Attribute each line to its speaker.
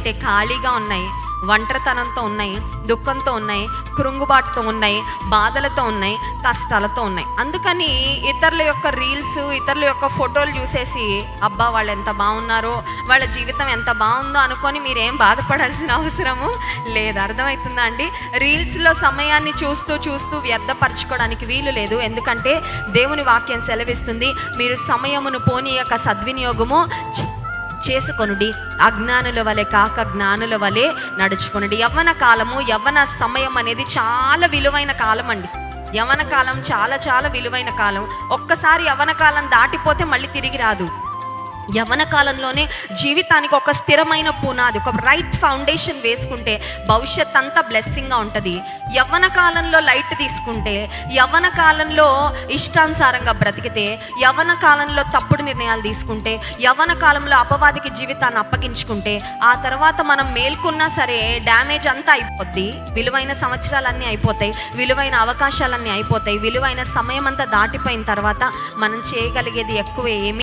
Speaker 1: ఉంటే ఖాళీగా ఉన్నాయి ఒంటరితనంతో ఉన్నాయి దుఃఖంతో ఉన్నాయి కృంగుబాటుతో ఉన్నాయి బాధలతో ఉన్నాయి కష్టాలతో ఉన్నాయి. అందుకని ఇతరుల యొక్క రీల్స్ ఇతరుల యొక్క ఫోటోలు చూసేసి అబ్బా వాళ్ళు ఎంత బాగున్నారో వాళ్ళ జీవితం ఎంత బాగుందో అనుకొని మీరేం బాధపడాల్సిన అవసరము లేదు. అర్థమవుతుందా అండి? రీల్స్లో సమయాన్ని చూస్తూ చూస్తూ వ్యర్థపరచుకోవడానికి వీలు లేదు. ఎందుకంటే దేవుని వాక్యం సెలవిస్తుంది మీరు సమయమును పోనీయక సద్వినియోగము చే- చేసుకొనుడి. అజ్ఞానుల వలె కాక జ్ఞానుల వలె నడుచుకొనుడి. యవ్వన కాలము యవ్వన సమయం అనేది చాలా విలువైన కాలం అండి. యవ్వన కాలం చాలా చాలా విలువైన కాలం. ఒక్కసారి యవ్వన కాలం దాటిపోతే మళ్ళీ తిరిగి రాదు. యవ్వన కాలంలోనే జీవితానికి ఒక స్థిరమైన పునాది ఒక రైట్ ఫౌండేషన్ వేసుకుంటే భవిష్యత్ అంతా బ్లెస్సింగ్గా ఉంటుంది. యవ్వన కాలంలో లైట్ తీసుకుంటే యవ్వన కాలంలో ఇష్టానుసారంగా బ్రతికితే యవ్వన కాలంలో తప్పుడు నిర్ణయాలు తీసుకుంటే యవ్వన కాలంలో అపవాదికి జీవితాన్ని అప్పగించుకుంటే ఆ తర్వాత మనం మేల్కొన్నా సరే డ్యామేజ్ అంతా అయిపోద్ది. విలువైన సంవత్సరాలన్నీ అయిపోతాయి విలువైన అవకాశాలన్నీ అయిపోతాయి విలువైన సమయం అంతా దాటిపోయిన తర్వాత మనం చేయగలిగేది ఎక్కువ ఏమీ